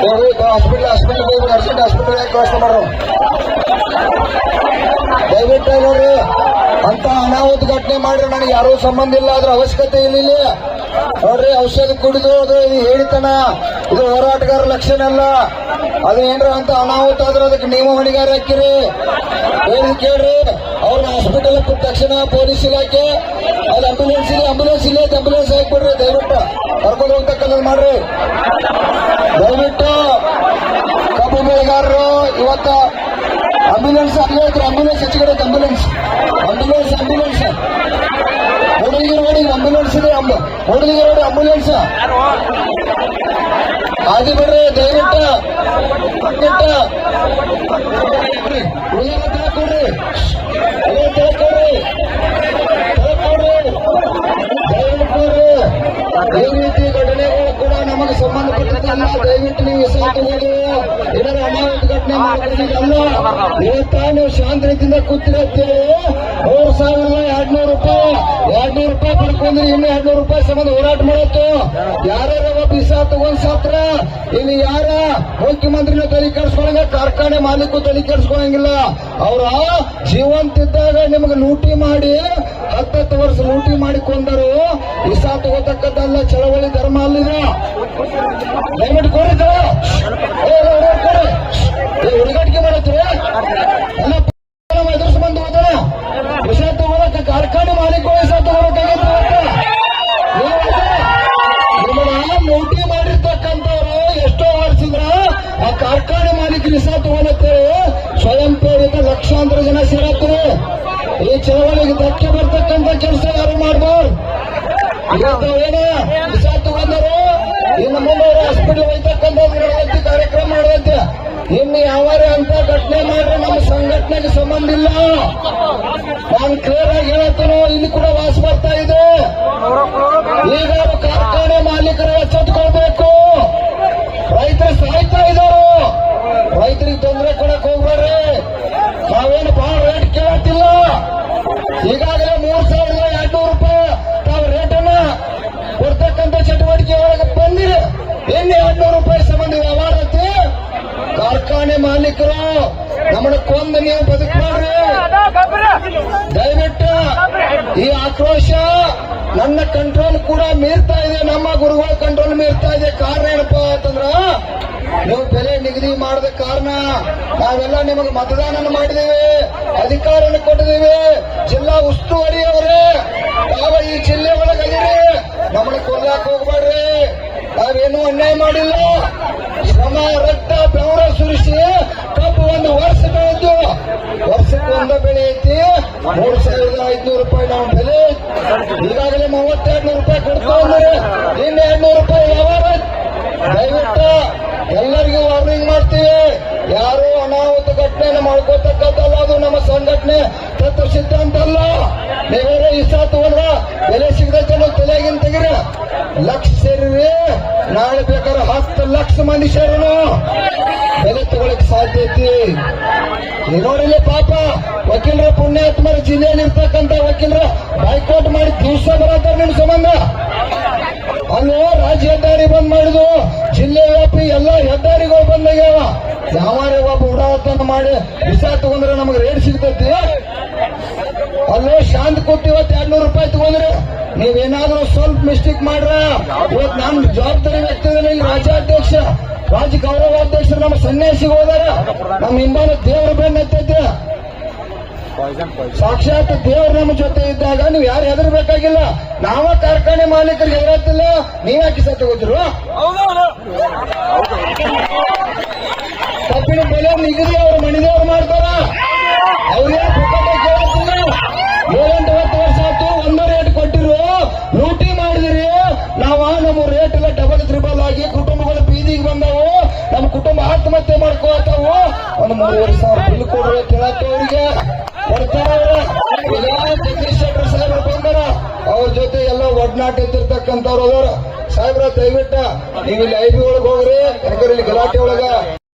Hospital hospital urgent hospital ವ್ಯವಸ್ಥೆ ಮಾಡ್ರು. ದಯವಿಟ್ಟು ಅಂತ ಅನಾಹುತ ಘಟನೆ ಮಾಡ್ರಿ ನನಗೆ ಯಾರೂ ಸಂಬಂಧ ಇಲ್ಲ ಅದ್ರ ಅವಶ್ಯಕತೆ ಇಲ್ಲಿ ನೋಡ್ರಿ, ಔಷಧ ಕುಡಿದು ಅದು ಇದು ಹೇಳಿತನ. ಇದು ಹೋರಾಟಗಾರ ಲಕ್ಷಣ ಅಲ್ಲ. ಅದು ಏನ್ರ ಅಂತ ಅನಾಹುತ ಆದ್ರೆ ಅದಕ್ಕೆ ನಿಯಮ ಹೊಣೆಗಾರ ಹಾಕಿರಿ. ಹೇಳಿ ಕೇಳ್ರಿ, ಅವ್ರನ್ನ ಹಾಸ್ಪಿಟಲ್ ಕೊಟ್ಟ ತಕ್ಷಣ ಪೊಲೀಸ್ ಇಲಾಖೆ, ಅಲ್ಲಿ ಆಂಬುಲೆನ್ಸ್ ಇದೆ ಆಂಬುಲೆನ್ಸ್ ಇಲ್ಲ ಆಂಬುಲೆನ್ಸ್ ಹಾಕ್ಬಿಡ್ರಿ, ದಯವಿಟ್ಟು ಕರ್ಕೊಂಡು ಹೋಗ್ತಕ್ಕಂಥದ್ದು ಮಾಡ್ರಿ. ದಯವಿಟ್ಟು ಕಬ್ಬು ಬೆಳೆಗಾರರು ಇವತ್ತ ಆಂಬ್ಯುಲೆನ್ಸ್ ಅಲ್ಲೇ ಇದ್ರೆ. ಆಂಬ್ಯುಲೆನ್ಸ್ ಹೆಚ್ಚು ಅಂಬ್ಯುಲೆನ್ಸ್ ಆಂಬ್ಯುಲೆನ್ಸ್ ಆಂಬ್ಯುಲೆನ್ಸ್ ಆಂಬ್ಯುಲೆನ್ಸ್ ಹುಡುಗಿ ರೋಡಿಗೆ ಆಂಬ್ಯುಲೆನ್ಸ್ ಇದೆ. ಹುಡುಗಿ ರೋಡಿ ಆಂಬ್ಯುಲೆನ್ಸ್ ಆಗಿ ಬಿಡ್ರಿ, ದಯವಿಟ್ಟು. ಹುಡುಗಿ ಹುಡುಗಿನ ಸಾಕುವುದು ಇದರ ಅನಾಹುತ ಘಟನೆ ಮಾಡ್ಕೊಂಡಿದ್ದಲ್ಲ ಇವತ್ತ ನೀವು ಶಾಂತ ರೀತಿಯಿಂದ ಕೂತಿರತ್ತೇವೆ ಮೂರು ರೂಪಾಯಿ ಎರಡ್ನೂರು ರೂಪಾಯಿ ಪಡ್ಕೊಂಡ್ರೆ ಇನ್ನು ಎರಡ್ನೂರು ರೂಪಾಯಿ ಸಂಬಂಧ ಹೋರಾಟ ಮಾಡತ್ತು ಯಾರ್ಯಾರ ಬಿಸ ತಗೊಂಡ್ ಸತ್ರ ಇಲ್ಲಿ ಯಾರ ಮುಖ್ಯಮಂತ್ರಿನ ತಲೆ ಕೆಡಿಸ್ಕೊಳಂಗ ಕಾರ್ಖಾನೆ ಮಾಲೀಕು ತಲೆ ಕೆಡಿಸ್ಕೊಳಂಗಿಲ್ಲ ಅವ್ರ ಜೀವಂತ ಇದ್ದಾಗ ನಿಮಗೆ ಲೂಟಿ ಮಾಡಿ ಹತ್ತತ್ತು ವರ್ಷ ಲೂಟಿ ಮಾಡಿ ಕೊಂದರು ಇಸ ತಗೋತಕ್ಕದ್ದಲ್ಲ ಚಳವಳಿ ಧರ್ಮ ಅಲ್ಲಿದೆ ವಿಷ ಸ್ವಯಂ ಪ್ರೇರಿತ ಲಕ್ಷಾಂತರ ಜನ ಸೇರತ್ತಾರೆ ಈ ಚಳವಳಿಗೆ ಧಕ್ಕೆ ಬರ್ತಕ್ಕಂಥ ಕೆಲಸ ಯಾರು ಮಾಡ್ಬೋದು? ಬಂದರು ಇನ್ನು ಮುಂದೆ ಹಾಸ್ಪಿಟಲ್ ಹೋಗ್ತಕ್ಕಂಥ ಕಾರ್ಯಕ್ರಮ ಮಾಡುವಂತೆ. ಇನ್ನು ಯಾವಾರ ಅಂತ ಘಟನೆ ಮಾಡ್ರೆ ನಮ್ಮ ಸಂಘಟನೆಗೆ ಸಂಬಂಧ ಇಲ್ಲ. ನಾನು ಕ್ಲಿಯರ್ ಆಗಿ ಹೇಳ್ತಾನೋ ಇಲ್ಲಿ ಕೂಡ ವಾಸ ಬರ್ತಾ ಇದೆ. ಈಗ ಅವ್ರು ಕಾರ್ಖಾನೆ ಮಾಲೀಕರು ಎಚ್ಚೆತ್ಕೊಳ್ಬೇಕು ರೈತರು ಸಾಯ್ತಾ ಇದ್ದಾರೆ ರೈತರಿಗೆ ತೊಂದರೆ ಕೊಡಕ್ ಹೋಗ್ಬೇಡ್ರಿ ನಾವೇನು ಬಹಳ ರೇಟ್ ಕೇಳತ್ತಿಲ್ಲ ಈಗಾಗಲೇ ಮೂರ್ ಸಾವಿರದ ಎರಡ್ನೂರು ರೂಪಾಯಿ ತಾವು ರೇಟನ್ನ ಕೊಡ್ತಕ್ಕಂಥ ಚಟುವಟಿಕೆ ಒಳಗೆ ಎಣ್ಣೆ ಎರಡ್ನೂರು ರೂಪಾಯಿ ಸಂಬಂಧ ವ್ಯವಹಾರ ಐತಿ? ಕಾರ್ಖಾನೆ ಮಾಲೀಕರು, ನಮ್ಮನ್ನ ಕೊಂದು ನೀವು ಬದುಕ್ಬೇಡ್ರಿ ದಯವಿಟ್ಟು ಈ ಆಕ್ರೋಶ ನನ್ನ ಕಂಟ್ರೋಲ್ ಕೂಡ ಮೀರ್ತಾ ಇದೆ, ನಮ್ಮ ಗುರುಗಳ ಕಂಟ್ರೋಲ್ ಮೀರ್ತಾ ಇದೆ. ಕಾರಣ ಏನಪ್ಪ ಅಂತಂದ್ರ, ನೀವು ಬೆಲೆ ನಿಗದಿ ಮಾಡದ ಕಾರಣ ನಾವೆಲ್ಲ ನಿಮಗೆ ಮತದಾನ ಮಾಡಿದ್ದೇವೆ ಅಧಿಕಾರವನ್ನು ಕೊಟ್ಟಿದ್ದೇವೆ. ಜಿಲ್ಲಾ ಉಸ್ತುವಾರಿ ಅವರೇ ಯಾವ ಈ ಜಿಲ್ಲೆ ಒಳಗದಿರಿ ನಮ್ಮನ್ನ ಕೊಲ್ಲಾಕ್ ಹೋಗ್ಬೇಡ್ರಿ ನಾವೇನು ಅನ್ಯಾಯ ಮಾಡಿಲ್ಲ. ಶ್ರಮ ರಕ್ತ ಬೆವರ ಸುರಿಸಿ ಕಬ್ಬು ಒಂದು ವರ್ಷ ಬೆಳೆದು ವರ್ಷಕ್ಕೆ ಒಂದ ಬೆಳೆ ಐತಿ. ಮೂರು ಸಾವಿರದ ಐದ್ನೂರು ರೂಪಾಯಿ ನಾವು ಬೆಲೆ. ಈಗಾಗಲೇ ಮೂವತ್ತೆರಡು ರೂಪಾಯಿ ಕೊಡ್ತಾ ಇದ್ದಾರೆ ಇನ್ನು ಎರಡ್ನೂರು ರೂಪಾಯಿ ವ್ಯವಹಾರ. ದಯವಿಟ್ಟು ಎಲ್ಲರಿಗೂ ವಾರ್ನಿಂಗ್ ಮಾಡ್ತೀವಿ. ಯಾರು ಅನಾಹುತ ಘಟನೆ ಮಾಡ್ಕೋತಕ್ಕಂಥಲ್ಲ ಅದು ನಮ್ಮ ಸಂಘಟನೆ ತತ್ವ ಸಿದ್ಧಾಂತ ಅಲ್ಲ ನೀವೇನೋ ಇಷ್ಟ ತಗೊಂಡ್ರ ಬೆಲೆ ಸಿಗದಕ್ಕೆ ತಲೆಗಿನ ತೆಗಿರ. ಲಕ್ಷ ಸೇರಿರಿ. ನಾಳೆ ಬೇಕಾದ್ರೆ ಹತ್ತು ಲಕ್ಷ ಮಂದಿ ಬೆಲೆ ತಗೊಳಕ್ ಸಾಧ್ಯ ಐತಿ. ನೋಡಿಲ್ಲ ಪಾಪ, ವಕೀಲರ ಪುಣ್ಯಾತ್ಮರ ಜಿಲ್ಲೆಯಲ್ಲಿ ಇರ್ತಕ್ಕಂಥ ವಕೀಲರ ಬೈಕೌಟ್ ಮಾಡಿ ದಿವಸ ಬರತ್ತಾರ ನಿಮ್ ಸಂಬಂಧ. ಅಲ್ಲೋ, ರಾಜ್ಯ ಹೆದ್ದಾರಿ ಬಂದ್ ಮಾಡಿದ್ವು ಜಿಲ್ಲೆ ವ್ಯಾಪಿ ಎಲ್ಲ ಹೆದ್ದಾರಿಗಳು ಬಂದಾಗ್ಯಾವ ಯಾವ ಒಬ್ಬ ಉಡಾವತನ ಮಾಡಿ ವಿಷ ತಗೊಂಡ್ರೆ ನಮಗೆ ರೇಟ್ ಸಿಗ್ತೈತಿ. ಅಲ್ಲೋ ಶಾಂತ ಕೊಟ್ಟು ಇವತ್ತು ಎರಡ್ನೂರು ರೂಪಾಯಿ ತಗೊಂಡ್ರೆ. ನೀವೇನಾದ್ರೂ ಸ್ವಲ್ಪ ಮಿಸ್ಟೇಕ್ ಮಾಡ್ರ. ಇವತ್ತು ನಾನು ಜವಾಬ್ದಾರಿ ವ್ಯಕ್ತಿ ಇಲ್ಲಿ ರಾಜ್ಯಾಧ್ಯಕ್ಷ, ರಾಜ್ಯ ಗೌರವಾಧ್ಯಕ್ಷರು ನಮ್ಮ ಸನ್ಯಾಸಿಗೆ ಹೋದಾರ. ನಮ್ಮ ಹಿಂದಾನ ದೇವರ ಬೆನ್ನ ಎತ್ತೈತೆ. ಸಾಕ್ಷಾತ್ ದೇವ್ರು ನಮ್ಮ ಜೊತೆ ಇದ್ದಾಗ ನೀವು ಯಾರು ಹೆದರ್ಬೇಕಾಗಿಲ್ಲ. ನಾವ ಕಾರ್ಖಾನೆ ಮಾಲೀಕರಿಗೆ ಹೇಳತ್ತಿಲ್ಲ. ನೀವ್ಯಾಕೆ ಸತ್ತು ಹೋದ್ರು? ಕಬ್ಬಿನ ಬೆಲೆ ನಿಗದಿ ಅವರು ಮಣಿದೇವ್ರು ಮಾಡ್ತಾರ ಆಗಿ ಕುಟುಂಬಗಳು ಬೀದಿಗೆ ಬಂದವು. ನಮ್ಮ ಕುಟುಂಬ ಆತ್ಮಹತ್ಯೆ ಮಾಡ್ಕೋತಾವು ಒಂದು ಮೂರುವರೆ ಸಾವಿರ ಬಿಲ್ ಕೊಡ್ರಿ ಅವರಿಗೆ. ಕೊಡ್ತಾರ ಶೆಟ್ಟರ್ ಬಂದಾರ? ಅವ್ರ ಜೊತೆ ಎಲ್ಲ ಒಡನಾಟ ಇದ್ದಿರ್ತಕ್ಕಂಥವ್ರು ಅದರ. ಸಾಹೇಬ್ರ, ದಯವಿಟ್ಟ ನೀವು ಇಲ್ಲಿ ಐಬಿ ಒಳಗೆ ಹೋಗ್ರಿ ಯಾಕಂದ್ರೆ ಗಲಾಟೆ ಒಳಗ.